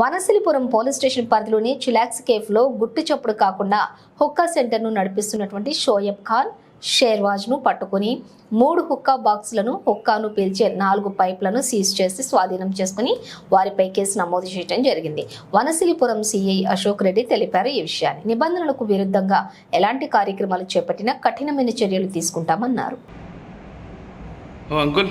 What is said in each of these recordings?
వనసిలిపురం police station పరిధిలోని చిలాక్స్ కేఫ్లో గుట్టు చప్పుడు కాకుండా హుక్కా సెంటర్ను నడిపిస్తున్నటువంటి షోయబ్ ఖాన్ షేర్వాజ్ను పట్టుకుని మూడు హుక్కా బాక్సులను హుక్కాను పీల్చే నాలుగు పైప్లను సీజ్ చేసి స్వాధీనం చేసుకుని వారిపై కేసు నమోదు చేయడం జరిగింది. వనసిలిపురం సిఐ అశోక్ రెడ్డి తెలిపారు ఈ విషయాన్ని. నిబంధనలకు విరుద్ధంగా ఎలాంటి కార్యక్రమాలు చేపట్టినా కఠినమైన చర్యలు తీసుకుంటామన్నారు. ఓ అంకుల్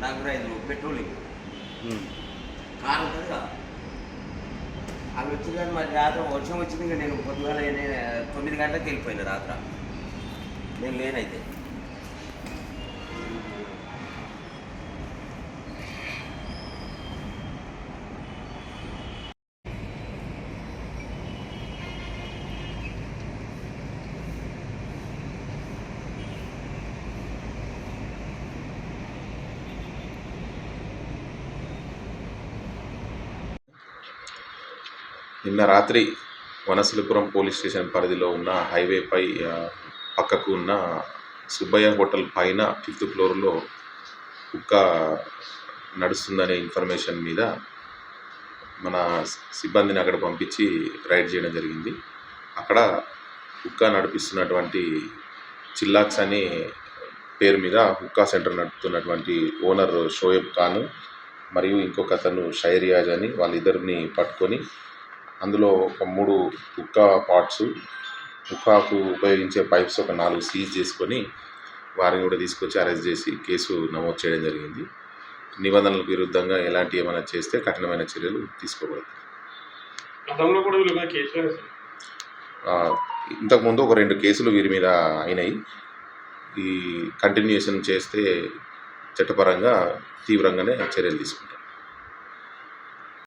నాకు ఐదు పెట్రోలింగ్ ఉమ్. కారు ఉంటుంది కదా. వాళ్ళు వచ్చి కానీ మరి రాత్రి వర్షం వచ్చింది ఇంకా నేను పొద్దుగాల తొమ్మిది గంటలకు వెళ్ళిపోయినా రాత్ర. నేను లేనైతే. నిన్న రాత్రి వనశిలిపురం పోలీస్ స్టేషన్ పరిధిలో ఉన్న హైవేపై పక్కకు ఉన్న సుబ్బయ్య హోటల్ పైన ఫిఫ్త్ ఫ్లోర్లో కుక్క నడుస్తుందనే ఇన్ఫర్మేషన్ మీద మన సిబ్బందిని అక్కడ పంపించి రైడ్ చేయడం జరిగింది. అక్కడ కుక్క నడిపిస్తున్నటువంటి చిల్లాక్స్ అనే పేరు మీద హుక్కా సెంటర్ నడుపుతున్నటువంటి ఓనర్ షోయబ్ ఖాన్ మరియు ఇంకొక అతను షైరియాజ్ అని వాళ్ళిద్దరిని పట్టుకొని అందులో ఒక మూడు హుక్కా పాట్స్ హుక్కాకు ఉపయోగించే పైప్స్ ఒక నాలుగు సీజ్ చేసుకొని వారిని కూడా తీసుకొచ్చి అరెస్ట్ చేసి కేసు నమోదు చేయడం జరిగింది. నిబంధనలకు విరుద్ధంగా ఎలాంటి ఏమైనా చేస్తే కఠినమైన చర్యలు తీసుకోబడతాయి. ఇంతకుముందు ఒక రెండు కేసులు వీరి మీద అయినాయి. ఈ కంటిన్యూషన్ చేస్తే చట్టపరంగా తీవ్రంగానే చర్యలు తీసుకుంటాం.